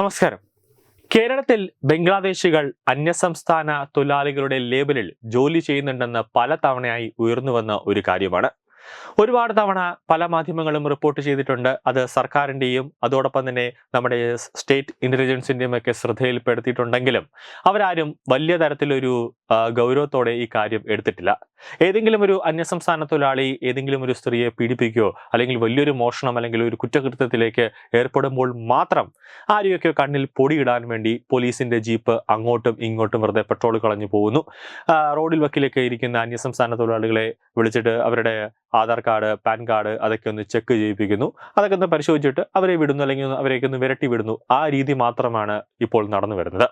നമസ്കാരം. കേരളത്തിൽ ബംഗ്ലാദേശികൾ അന്യസംസ്ഥാന തൊഴിലാളികളുടെ ലേബലിൽ ജോലി ചെയ്യുന്നുണ്ടെന്ന് പല തവണയായി ഉയർന്നുവന്ന ഒരു കാര്യമാണ്. ഒരുപാട് തവണ പല മാധ്യമങ്ങളും റിപ്പോർട്ട് ചെയ്തിട്ടുണ്ട്. അത് സർക്കാരിന്റെയും അതോടൊപ്പം തന്നെ നമ്മുടെ സ്റ്റേറ്റ് ഇന്റലിജൻസിന്റെയും ഒക്കെ ശ്രദ്ധയിൽപ്പെടുത്തിയിട്ടുണ്ടെങ്കിലും അവരാരും വലിയ തരത്തിലൊരു ഗൗരവത്തോടെ ഈ കാര്യം എടുത്തിട്ടില്ല. ഏതെങ്കിലും ഒരു അന്യസംസ്ഥാന തൊഴിലാളി ഏതെങ്കിലും ഒരു സ്ത്രീയെ പീഡിപ്പിക്കുകയോ അല്ലെങ്കിൽ വലിയൊരു മോഷണം അല്ലെങ്കിൽ ഒരു കുറ്റകൃത്യത്തിലേക്ക് ഏർപ്പെടുമ്പോൾ മാത്രം ആരെയൊക്കെ കണ്ണിൽ പൊടിയിടാൻ വേണ്ടി പോലീസിന്റെ ജീപ്പ് അങ്ങോട്ടും ഇങ്ങോട്ടും വെറുതെ പെട്രോൾ കളഞ്ഞു പോകുന്നു. റോഡിൽ വക്കിലൊക്കെ ഇരിക്കുന്ന അന്യസംസ്ഥാന തൊഴിലാളികളെ വിളിച്ചിട്ട് അവരുടെ ആധാർ കാർഡ് പാൻ കാർഡ് അതൊക്കെ ഒന്ന് ചെക്ക് ചെയ്യിപ്പിക്കുന്നു. അതൊക്കെ ഒന്ന് പരിശോധിച്ചിട്ട് അവരെ വിടുന്നു അല്ലെങ്കിൽ അവരെയൊക്കെ ഒന്ന് വിരട്ടി വിടുന്നു. ആ രീതി മാത്രമാണ് ഇപ്പോൾ നടന്നു വരുന്നത്.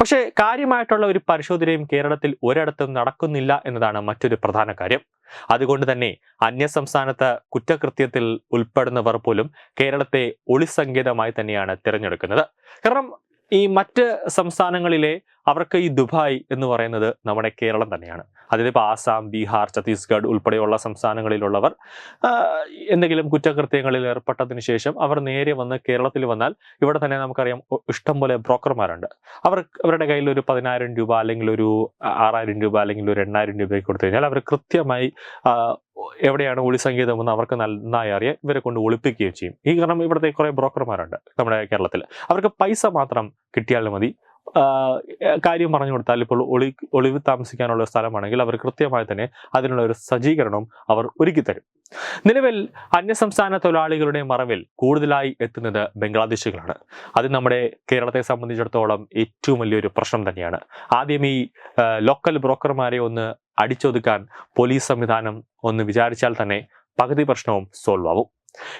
പക്ഷേ കാര്യമായിട്ടുള്ള ഒരു പരിശോധനയും കേരളത്തിൽ ഒരിടത്തും നടക്കുന്നില്ല എന്നതാണ് മറ്റൊരു പ്രധാന കാര്യം. അതുകൊണ്ട് തന്നെ അന്യസംസ്ഥാനത്ത് കുറ്റകൃത്യത്തിൽ ഉൾപ്പെടുന്നവർ പോലും കേരളത്തെ ഒളിസങ്കേതമായി തന്നെയാണ് തിരഞ്ഞെടുക്കുന്നത്. കാരണം ഈ മറ്റ് സംസ്ഥാനങ്ങളിലെ അവർക്ക് ഈ ദുബായ് എന്ന് പറയുന്നത് നമ്മുടെ കേരളം തന്നെയാണ്. അതിലിപ്പോൾ ആസാം ബീഹാർ ഛത്തീസ്ഗഡ് ഉൾപ്പെടെയുള്ള സംസ്ഥാനങ്ങളിലുള്ളവർ എന്തെങ്കിലും കുറ്റകൃത്യങ്ങളിൽ ഏർപ്പെട്ടതിന് ശേഷം അവർ നേരെ വന്ന് കേരളത്തിൽ വന്നാൽ ഇവിടെ തന്നെ നമുക്കറിയാം ഇഷ്ടംപോലെ ബ്രോക്കർമാരുണ്ട്. അവർ അവരുടെ കയ്യിൽ ഒരു പതിനായിരം രൂപ അല്ലെങ്കിൽ ഒരു ആറായിരം രൂപ അല്ലെങ്കിൽ ഒരു എണ്ണായിരം രൂപയൊക്കെ കൊടുത്തു കഴിഞ്ഞാൽ അവർ കൃത്യമായി എവിടെയാണ് ഒളിസംഗീതമെന്ന് അവർക്ക് നന്നായി അറിയാം ഇവരെ കൊണ്ട് ഒളിപ്പിക്കുകയും ചെയ്യും. ഈ കാരണം ഇവിടുത്തെ കുറേ ബ്രോക്കർമാരുണ്ട് നമ്മുടെ കേരളത്തിൽ. അവർക്ക് പൈസ മാത്രം കിട്ടിയാൽ മതി. കാര്യം പറഞ്ഞു കൊടുത്താൽ ഇപ്പോൾ ഒളി ഒളിവ് താമസിക്കാനുള്ള സ്ഥലമാണെങ്കിൽ അവർ കൃത്യമായി തന്നെ അതിനുള്ള ഒരു സജ്ജീകരണം അവർ ഒരുക്കി തരും. നിലവിൽ അന്യസംസ്ഥാന തൊഴിലാളികളുടെ മറവിൽ കൂടുതലായി എത്തുന്നത് ബംഗ്ലാദേശികളാണ്. അത് നമ്മുടെ കേരളത്തെ സംബന്ധിച്ചിടത്തോളം ഏറ്റവും വലിയൊരു പ്രശ്നം തന്നെയാണ്. ആദ്യം ഈ ലോക്കൽ ബ്രോക്കർമാരെ ഒന്ന് അടിച്ചൊതുക്കാൻ പോലീസ് സംവിധാനം ഒന്ന് വിചാരിച്ചാൽ തന്നെ പകുതി പ്രശ്നവും സോൾവ് ആവും.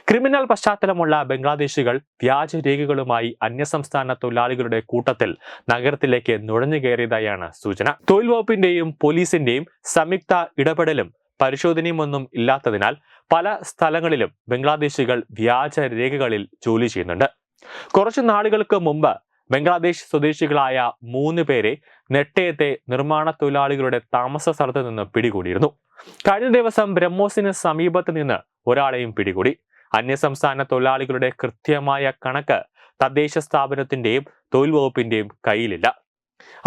ക്രിമിനൽ പശ്ചാത്തലമുള്ള ബംഗ്ലാദേശികൾ വ്യാജരേഖകളുമായി അന്യസംസ്ഥാന തൊഴിലാളികളുടെ കൂട്ടത്തിൽ നഗരത്തിലേക്ക് നുഴഞ്ഞു കയറിയതായാണ് സൂചന. തൊഴിൽ വകുപ്പിന്റെയും പോലീസിന്റെയും സംയുക്ത ഇടപെടലും പരിശോധനയും ഒന്നും ഇല്ലാത്തതിനാൽ പല സ്ഥലങ്ങളിലും ബംഗ്ലാദേശികൾ വ്യാജ രേഖകളിൽ ജോലി ചെയ്യുന്നുണ്ട്. കുറച്ചു നാളുകൾക്ക് മുമ്പ് ബംഗ്ലാദേശ് സ്വദേശികളായ മൂന്ന് പേരെ നെട്ടയത്തെ നിർമ്മാണ തൊഴിലാളികളുടെ താമസ സ്ഥലത്ത് നിന്ന് പിടികൂടിയിരുന്നു. കഴിഞ്ഞ ദിവസം ബ്രഹ്മോസിന് സമീപത്ത് നിന്ന് ഒരാളെയും പിടികൂടി. അന്യസംസ്ഥാന തൊഴിലാളികളുടെ കൃത്യമായ കണക്ക് തദ്ദേശ സ്ഥാപനത്തിന്റെയും തൊഴിൽ വകുപ്പിന്റെയും കയ്യിലില്ല.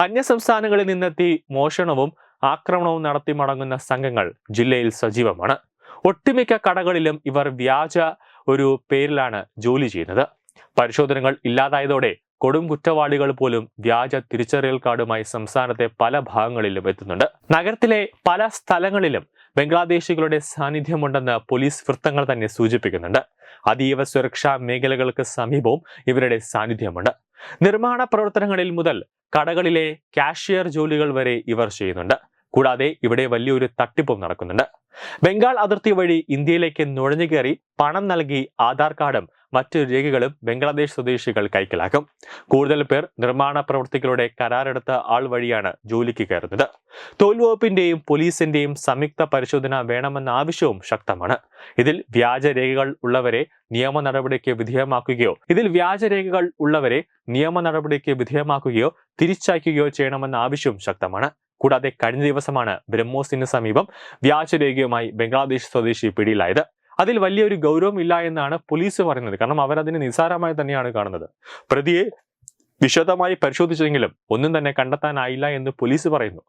അന്യസംസ്ഥാനങ്ങളിൽ നിന്നെത്തി മോഷണവും ആക്രമണവും നടത്തി മടങ്ങുന്ന സംഘങ്ങൾ ജില്ലയിൽ സജീവമാണ്. ഒട്ടുമിക്ക കടകളിലും ഇവർ വ്യാജ ഒരു പേരിലാണ് ജോലി ചെയ്യുന്നത്. പരിശോധനകൾ ഇല്ലാതായതോടെ കൊടും കുറ്റവാളികൾ പോലും വ്യാജ തിരിച്ചറിയൽ കാർഡുമായി സംസ്ഥാനത്തെ പല ഭാഗങ്ങളിലും എത്തുന്നുണ്ട്. നഗരത്തിലെ പല സ്ഥലങ്ങളിലും ബംഗ്ലാദേശികളുടെ സാന്നിധ്യമുണ്ടെന്ന് പോലീസ് വൃത്തങ്ങൾ തന്നെ സൂചിപ്പിക്കുന്നുണ്ട്. അതീവ സുരക്ഷാ മേഖലകൾക്ക് സമീപവും ഇവരുടെ സാന്നിധ്യമുണ്ട്. നിർമ്മാണ പ്രവർത്തനങ്ങളിൽ മുതൽ കടകളിലെ കാഷ്യർ ജോലികൾ വരെ ഇവർ ചെയ്യുന്നുണ്ട്. കൂടാതെ ഇവിടെ വലിയൊരു തട്ടിപ്പും നടക്കുന്നുണ്ട്. ബംഗാൾ അതിർത്തി വഴി ഇന്ത്യയിലേക്ക് നുഴഞ്ഞു കയറി പണം നൽകി ആധാർ കാർഡും മറ്റു രേഖകളും ബംഗ്ലാദേശ് സ്വദേശികൾ കൈക്കലാക്കും. കൂടുതൽ പേർ നിർമ്മാണ പ്രവൃത്തികളുടെ കരാറെടുത്ത ആൾ വഴിയാണ് ജോലിക്ക് കയറുന്നത്. തൊഴിൽ പോലീസിന്റെയും സംയുക്ത പരിശോധന വേണമെന്ന ആവശ്യവും ശക്തമാണ്. ഇതിൽ വ്യാജരേഖകൾ ഉള്ളവരെ നിയമ നടപടിക്ക് വിധേയമാക്കുകയോ ഇതിൽ വ്യാജരേഖകൾ ഉള്ളവരെ നിയമ നടപടിക്ക് വിധേയമാക്കുകയോ തിരിച്ചയക്കുകയോ ചെയ്യണമെന്ന ആവശ്യവും ശക്തമാണ്. കൂടാതെ കഴിഞ്ഞ ദിവസമാണ് ബ്രഹ്മോസിന് സമീപം വ്യാജരേഖയുമായി ബംഗ്ലാദേശ് സ്വദേശി പിടിയിലായത്. അതിൽ വലിയൊരു ഗൗരവമില്ല എന്നാണ് പോലീസ് പറയുന്നത്. കാരണം അവരതിനെ നിസ്സാരമായി തന്നെയാണ് കാണുന്നത്. പ്രതിയെ വിശദമായി പരിശോധിച്ചെങ്കിലും ഒന്നും തന്നെ കണ്ടെത്താനായില്ല എന്ന് പോലീസ് പറയുന്നു.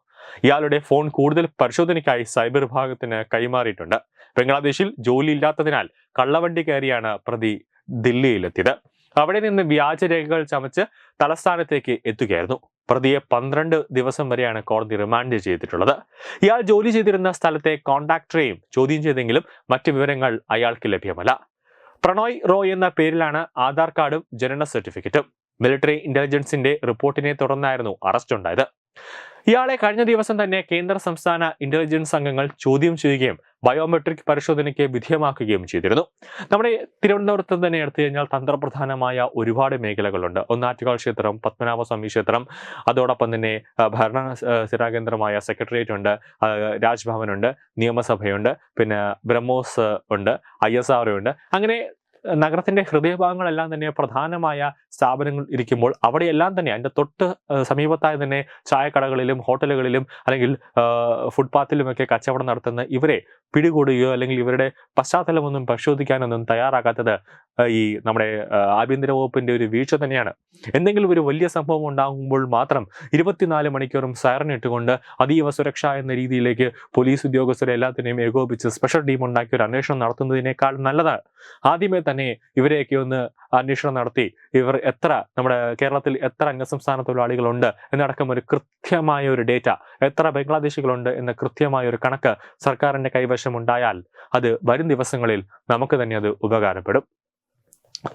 ഇയാളുടെ ഫോൺ കൂടുതൽ പരിശോധനയ്ക്കായി സൈബർ വിഭാഗത്തിന് കൈമാറിയിട്ടുണ്ട്. ബംഗ്ലാദേശിൽ ജോലി ഇല്ലാത്തതിനാൽ കള്ളവണ്ടി കയറിയാണ് പ്രതി ദില്ലിയിലെത്തിയത്. അവിടെ നിന്ന് വ്യാജരേഖകൾ ചമച്ച് തലസ്ഥാനത്തേക്ക് എത്തുകയായിരുന്നു. പ്രതിയെ പന്ത്രണ്ട് ദിവസം വരെയാണ് കോടതി റിമാൻഡ് ചെയ്തിട്ടുള്ളത്. ഇയാൾ ജോലി ചെയ്തിരുന്ന സ്ഥലത്തെ കോൺട്രാക്ടറെയും ചോദ്യം ചെയ്തെങ്കിലും മറ്റ് വിവരങ്ങൾ അയാൾക്ക് ലഭ്യമല്ല. പ്രണോയ് റോയ് എന്ന പേരിലാണ് ആധാർ കാർഡും ജനന സർട്ടിഫിക്കറ്റും മിലിറ്ററി ഇന്റലിജൻസിന്റെ റിപ്പോർട്ടിനെ തുടർന്നായിരുന്നു അറസ്റ്റ് ഉണ്ടായത്. ഇയാളെ കഴിഞ്ഞ ദിവസം തന്നെ കേന്ദ്ര സംസ്ഥാന ഇന്റലിജൻസ് സംഘങ്ങൾ ചോദ്യം ചെയ്യുകയും ബയോമെട്രിക് പരിശോധനയ്ക്ക് വിധേയമാക്കുകയും ചെയ്തിരുന്നു. നമ്മുടെ തിരുവനന്തപുരത്ത് തന്നെ എടുത്തു കഴിഞ്ഞാൽ തന്ത്രപ്രധാനമായ ഒരുപാട് മേഖലകളുണ്ട്. ഒന്നാറ്റുകാൽ ക്ഷേത്രം പത്മനാഭസ്വാമി ക്ഷേത്രം അതോടൊപ്പം തന്നെ ഭരണ സ്ഥിരാകേന്ദ്രമായ സെക്രട്ടേറിയറ്റ് ഉണ്ട് രാജ്ഭവനുണ്ട് നിയമസഭയുണ്ട് പിന്നെ ബ്രഹ്മോസ് ഉണ്ട് ഐ എസ് ഉണ്ട്. അങ്ങനെ നഗരത്തിന്റെ ഹൃദയഭാഗങ്ങളെല്ലാം തന്നെ പ്രധാനമായ സ്ഥാപനങ്ങൾ ഇരിക്കുമ്പോൾ അവിടെയെല്ലാം തന്നെ അതിന്റെ തൊട്ട് സമീപത്തായി തന്നെ ചായക്കടകളിലും ഹോട്ടലുകളിലും അല്ലെങ്കിൽ ഫുട്പാത്തിലുമൊക്കെ കച്ചവടം നടത്തുന്ന ഇവരെ പിടികൂടുകയോ അല്ലെങ്കിൽ ഇവരുടെ പശ്ചാത്തലമൊന്നും പരിശോധിക്കാനൊന്നും തയ്യാറാകാത്തത് ഈ നമ്മുടെ ആഭ്യന്തര വകുപ്പിന്റെ ഒരു വീഴ്ച തന്നെയാണ്. എന്തെങ്കിലും ഒരു വലിയ സംഭവം ഉണ്ടാകുമ്പോൾ മാത്രം ഇരുപത്തിനാല് മണിക്കൂറും സൈറൺ ഇട്ടുകൊണ്ട് അതീവ സുരക്ഷ എന്ന രീതിയിലേക്ക് പോലീസ് ഉദ്യോഗസ്ഥരെ എല്ലാത്തിനെയും ഏകോപിച്ച് സ്പെഷ്യൽ ടീം ഉണ്ടാക്കി ഒരു അന്വേഷണം നടത്തുന്നതിനേക്കാൾ നല്ലത് ആദ്യമേ തന്നെ ഇവരെയൊക്കെ ഒന്ന് അന്വേഷണം നടത്തി ഇവർ എത്ര നമ്മുടെ കേരളത്തിൽ എത്ര അന്യസംസ്ഥാന തൊഴിലാളികളുണ്ട് എന്നടക്കം ഒരു കൃത്യമായ ഒരു ഡേറ്റ എത്ര ബംഗ്ലാദേശികളുണ്ട് എന്ന കൃത്യമായ ഒരു കണക്ക് സർക്കാരിന്റെ കൈവശം ഉണ്ടായാൽ അത് വരും ദിവസങ്ങളിൽ നമുക്ക് തന്നെ അത് ഉപകാരപ്പെടും.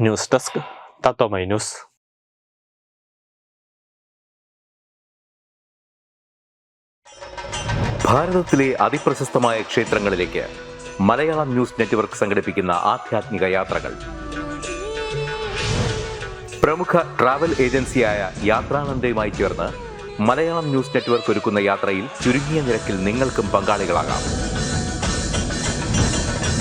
News desk Tatwamayi news. ഭാരതത്തിലെ അതിപ്രശസ്തമായ ക്ഷേത്രങ്ങളിലേക്ക് മലയാളം ന്യൂസ് നെറ്റ്വർക്ക് സംഘടിപ്പിക്കുന്ന യാത്രകൾ. പ്രമുഖ ഏജൻസിയായ മലയാളം ന്യൂസ് നെറ്റ്വർക്ക് ഒരുക്കുന്ന യാത്രയിൽ ചുരുങ്ങിയ നിരക്കിൽ പങ്കാളികളാകാം.